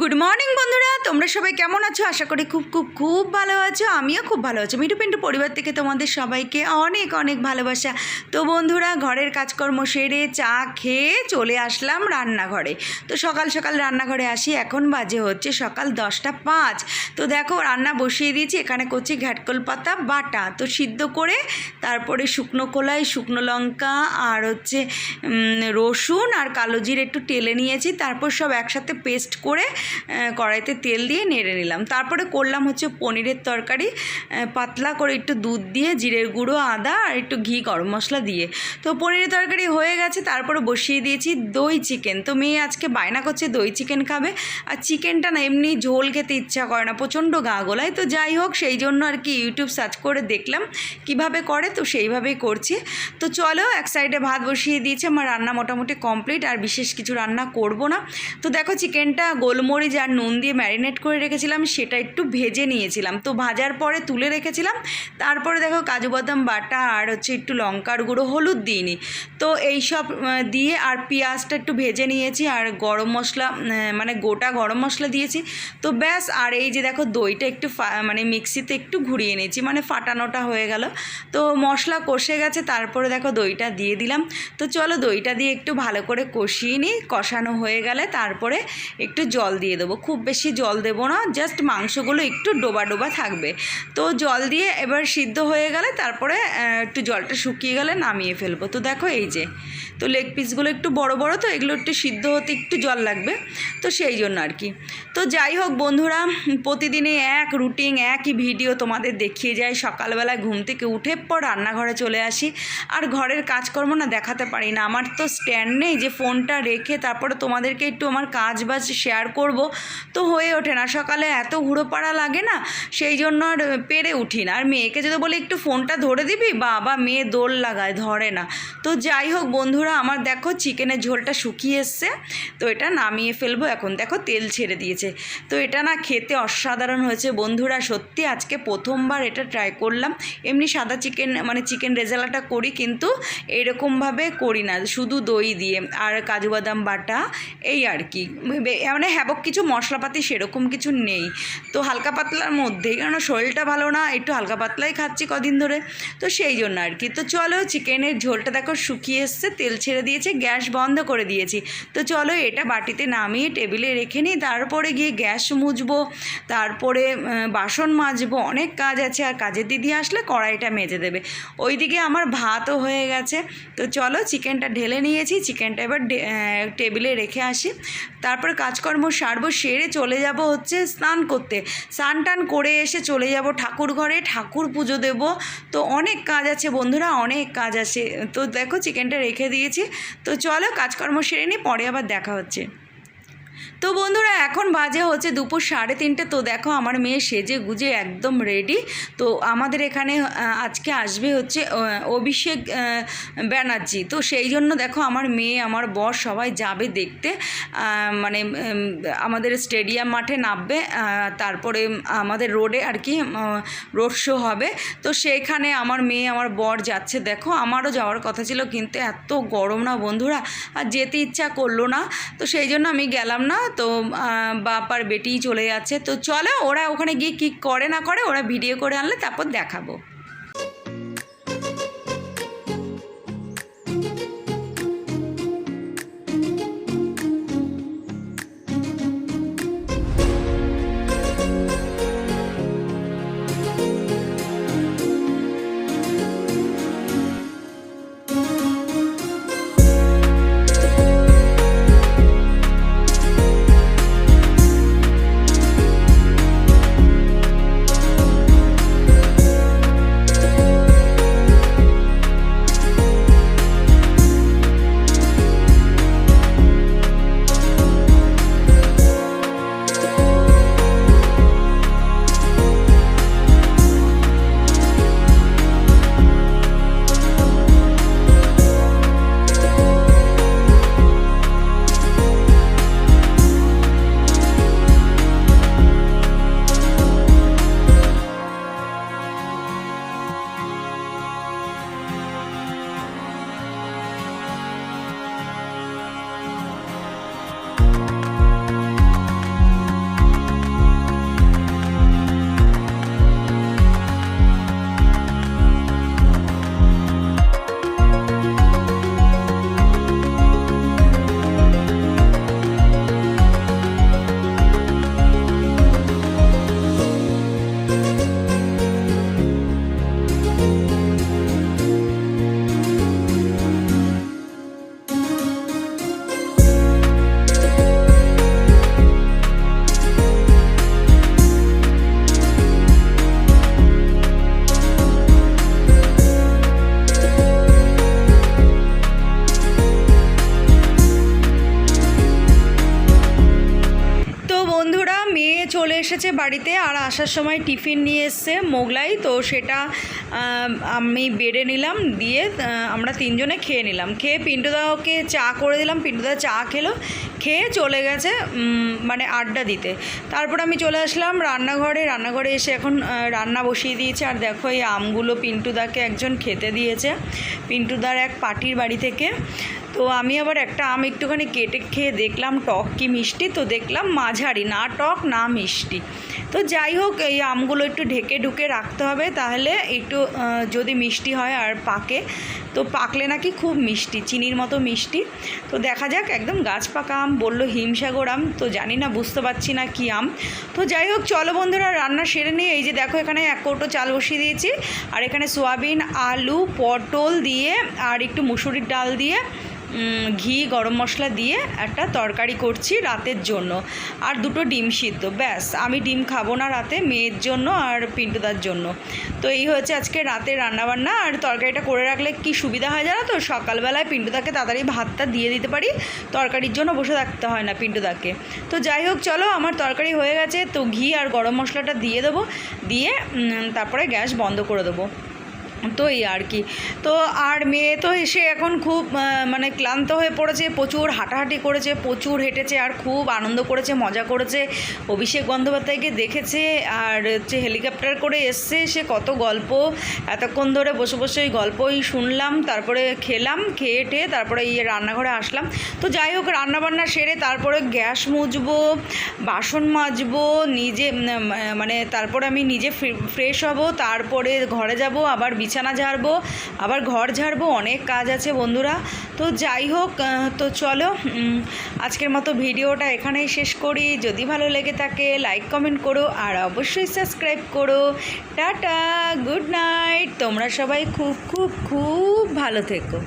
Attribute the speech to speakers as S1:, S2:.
S1: Good morning বন্ধুরা। তোমরা সবাই কেমন আছো? আশা করি খুব খুব খুব ভালো আছো। আমিও খুব ভালো আছি। মিটু পিন্টু পরিবার থেকে তোমাদের সবাইকে অনেক অনেক ভালোবাসা। তো বন্ধুরা, ঘরের কাজকর্ম সেরে চা খেয়ে চলে আসলাম রান্নাঘরে। তো সকাল সকাল রান্নাঘরে আসি। এখন বাজে হচ্ছে সকাল দশটা পাঁচ। তো দেখো, রান্না বসিয়ে দিয়েছি। এখানে করছি ঘ্যাটকল পাতা, বাটা। তো সিদ্ধ করে তারপরে শুকনো কলাই, শুকনো লঙ্কা আর হচ্ছে রসুন আর কালো জিরে একটু টেলে নিয়েছি। তারপর সব একসাথে পেস্ট করে কড়াইতে তেল দিয়ে নেড়ে নিলাম। তারপরে করলাম হচ্ছে পনিরের তরকারি। পাতলা করে একটু দুধ দিয়ে, জিরের গুঁড়ো, আদা আর একটু ঘি গরম মশলা দিয়ে। তো পনিরের তরকারি হয়ে গেছে, তারপরে বসিয়ে দিয়েছি দই চিকেন। তো মেয়ে আজকে বায়না করছে দই চিকেন খাবে। আর চিকেনটা না, এমনি ঝোল খেতে ইচ্ছা করে না, প্রচণ্ড গা গোলায়। তো যাই হোক, সেই জন্য আর কি ইউটিউব সার্চ করে দেখলাম কীভাবে করে। তো সেইভাবেই করছি। তো চলো, এক সাইডে ভাত বসিয়ে দিয়েছে। আমার রান্না মোটামুটি কমপ্লিট আর বিশেষ কিছু রান্না করব না। তো দেখো, চিকেনটা গোলমরিচ আর নুন দিয়ে ম্যারিনেট করে রেখেছিলাম, সেটা একটু ভেজে নিয়েছিলাম। তো ভাজার পরে তুলে রেখেছিলাম। তারপরে দেখো কাজু বাদাম বাটা আর হচ্ছে একটু লঙ্কার গুঁড়ো, হলুদ দিইনি। তো এই সব দিয়ে আর পেঁয়াজটা একটু ভেজে নিয়েছি আর গরম মশলা মানে গোটা গরম মশলা দিয়েছি। তো ব্যাস, আর এই যে দেখো দইটা একটু মানে মিক্সিতে একটু ঘুরিয়ে নিয়েছি মানে ফাটানোটা হয়ে গেল। তো মশলা কষে গেছে, তারপরে দেখো দইটা দিয়ে দিলাম। তো চলো দইটা দিয়ে একটু ভালো করে কষিয়ে নিই, কষানো হয়ে গেলে তারপরে একটু জল দিয়ে দেবো। খুব বেশি জল দেবো না জাস্ট মাংসগুলো একটু ডোবা ডোবা থাকবে। তো জল দিয়ে এবার সিদ্ধ হয়ে গেলে তারপরে একটু জলটা শুকিয়ে গেলে নামিয়ে ফেলব। তো দেখো এই যে তো লেগ পিসগুলো একটু বড় বড়, তো এগুলো একটু সিদ্ধ হতে একটু জল লাগবে। তো সেই জন্য আর কি। তো যাই হোক বন্ধুরা, প্রতিদিনই এক রুটিন একই ভিডিও তোমাদের দেখিয়ে যায় সকালবেলায় ঘুম থেকে উঠে পর রান্নাঘরে চলে আসি। আর ঘরের কাজকর্ম না দেখাতে পারি না। আমার তো স্ট্যান্ড নেই যে ফোনটা রেখে তারপরে তোমাদেরকে একটু আমার কাজ বাজ শেয়ার করব। তো হয়ে ওঠে না। সকালে এত হুড়ো পাড়া লাগে না, সেই জন্য আর পেরে উঠি না। আর মেয়েকে যদি বলি, একটু ফোনটা ধরে দিবি? বাবা মেয়ে দোল লাগায়, ধরে না। তো যাই হোক বন্ধুরা আমার দেখো চিকেনের ঝোলটা শুকিয়ে এসছে। তো এটা নামিয়ে ফেলব। এখন দেখো তেল ছেড়ে দিয়েছে। তো এটা না খেতে অসাধারণ হয়েছে বন্ধুরা, সত্যি। আজকে প্রথমবার এটা ট্রাই করলাম। এমনি সাদা চিকেন মানে চিকেন রেজালাটা করি, কিন্তু এরকমভাবে করি না। শুধু দই দিয়ে আর কাজু বাদাম বাটা, এই আর কি। মানে হ্যাবক কিছু মশলাপাতি সেরকম কিছু নেই। তো হালকা পাতলার মধ্যেই কারণ শরীরটা ভালো না, একটু হালকা পাতলাই খাচ্ছি কদিন ধরে। তো সেই জন্য আর কি। তো চলো, চিকেনের ঝোলটা দেখো শুকিয়ে এসছে, তেল ছেড়ে দিয়েছে, গ্যাস বন্ধ করে দিয়েছি। তো চলো এটা বাটিতে নামিয়ে টেবিলে রেখে নিই, তারপরে গিয়ে গ্যাস মুছবো, তারপরে বাসন মাজবো, অনেক কাজ আছে, আর কাজের দিদি আসলে কড়াইটা মেজে দেবে। ওইদিকে আমার ভাতও হয়ে গেছে। তো চলো চিকেনটা ঢেলে নিয়েছি, চিকেনটা এবার টেবিলে রেখে আসি। তারপরে কাজকর্ম সারবো, সেরে চলে যাব হচ্ছে স্নান করতে। স্নান টান করে এসে চলে যাব ঠাকুর ঘরে, ঠাকুর পুজো দেব। তো অনেক কাজ আছে বন্ধুরা, অনেক কাজ আছে। তো দেখো চিকেনটা রেখে দিয়েছি। তো চলো কাজকর্ম সেরে নিই পরে আবার দেখা হচ্ছে। তো বন্ধুরা, এখন বাজে হচ্ছে দুপুর সাড়ে তিনটে। তো দেখো, আমার মেয়ে সেজে গুজে একদম রেডি তো আমাদের এখানে আজকে আসবে হচ্ছে অভিষেক ব্যানার্জি। তো সেই জন্য দেখো, আমার মেয়ে, আমার বর সবাই যাবে দেখতে। মানে আমাদের স্টেডিয়াম মাঠে নামবে তারপরে আমাদের রোডে আর কি রোড শো হবে। তো সেইখানে আমার মেয়ে, আমার বর যাচ্ছে। দেখো, আমারও যাওয়ার কথা ছিল, কিন্তু এত গরম না বন্ধুরা। আর যেতে ইচ্ছা করল না। তো সেই জন্য আমি গেলাম না। তো বাপার বেটিই চলে যাচ্ছে। তো চলো ওরা ওখানে গিয়ে কি করে না করে ওরা ভিডিও করে আনলে তারপর দেখাবো। চলে এসেছে বাড়িতে আর আসার সময় টিফিন নিয়ে এসছে মোগলাই। তো সেটা আমি বেড়ে নিলাম, দিয়ে আমরা তিনজনে খেয়ে নিলাম। খেয়ে পিন্টুদাকে চা করে দিলাম। পিন্টুদা চা খেলো, খেয়ে চলে গেছে মানে আড্ডা দিতে। তারপর আমি চলে আসলাম রান্নাঘরে। রান্নাঘরে এসে এখন রান্না বসিয়ে দিয়েছে। আর দেখো এই আমগুলো পিন্টুদাকে একজন খেতে দিয়েছে। পিন্টুদার এক পার্টির বাড়ি থেকে তো আমি আবার একটা আম একটুখানি কেটে খেয়ে দেখলাম, টক কি মিষ্টি? তো দেখলাম মাঝারি, না টক, না মিষ্টি। তো যাই হোক, এই আমগুলো একটু ঢেকে ঢুকে রাখতে হবে, তাহলে একটু যদি মিষ্টি হয় আর পাকে। তো পাকলে নাকি খুব মিষ্টি, চিনির মতো মিষ্টি। তো দেখা যাক, একদম গাছ পাকা আম, বলল হিমসাগর আম, তো জানি না, বুঝতে পারছি না কি আম। তো যাই হোক, চলো বন্ধুরা, রান্না সেরে নিয়ে এই যে দেখো, এখানে এক কৌটো চাল বসিয়ে দিয়েছি, আর এখানে সোয়াবিন, আলু, পটল দিয়ে, আর একটু মুসুরির ডাল দিয়ে ঘি, গরম মশলা দিয়ে একটা তরকারি করছি রাতের জন্য। আর দুটো ডিম সিদ্ধ, ব্যাস। আমি ডিম খাব না রাতে, মেয়ের জন্য আর পিন্টুদার জন্য। তো এই হচ্ছে আজকে রাতে রান্নাবান্না। আর তরকারিটা করে রাখলে কি সুবিধা হয় জানো তো? সকালবেলায় পিন্টুদাকে তাড়াতাড়ি ভাতটা দিয়ে দিতে পারি। তরকারির জন্য বসে থাকতে হয় না পিন্টুদাকে। তো যাই হোক, চলো আমার তরকারি হয়ে গেছে। তো ঘি আর গরম মশলাটা দিয়ে দেবো। দিয়ে তারপরে গ্যাস বন্ধ করে দেবো। তো এই আর কি। তো আর মেয়ে তো এসে এখন খুব মানে ক্লান্ত হয়ে পড়েছে, প্রচুর হাঁটাহাঁটি করেছে, প্রচুর হেঁটেছে আর খুব আনন্দ করেছে, মজা করেছে। অভিষেক বন্দ্যোপাধ্যায়কে দেখেছে আর হচ্ছে হেলিকপ্টার করে এসছে, সে কত গল্প। এতক্ষণ ধরে বসে বসে ওই গল্পই শুনলাম, তারপরে খেলাম, খেয়ে টেয়ে তারপরে এই রান্নাঘরে আসলাম। তো যাই হোক, রান্নাবান্না সেরে তারপরে গ্যাস মুছবো, বাসন মাজবো, নিজে মানে তারপরে আমি নিজে ফ্রেশ হব, তারপরে ঘরে যাব, আবার বিছানা ঝাড়বো, আবার ঘর ঝাড়বো, অনেক কাজ আছে বন্ধুরা। তো যাই হোক তো চলো আজকের মতো ভিডিওটা এখানেই শেষ করি। যদি ভালো লেগে থাকে লাইক কমেন্ট করো, আর অবশ্যই সাবস্ক্রাইব করো। টাটা গুড নাইট তোমরা সবাই খুব খুব খুব ভালো থেকো।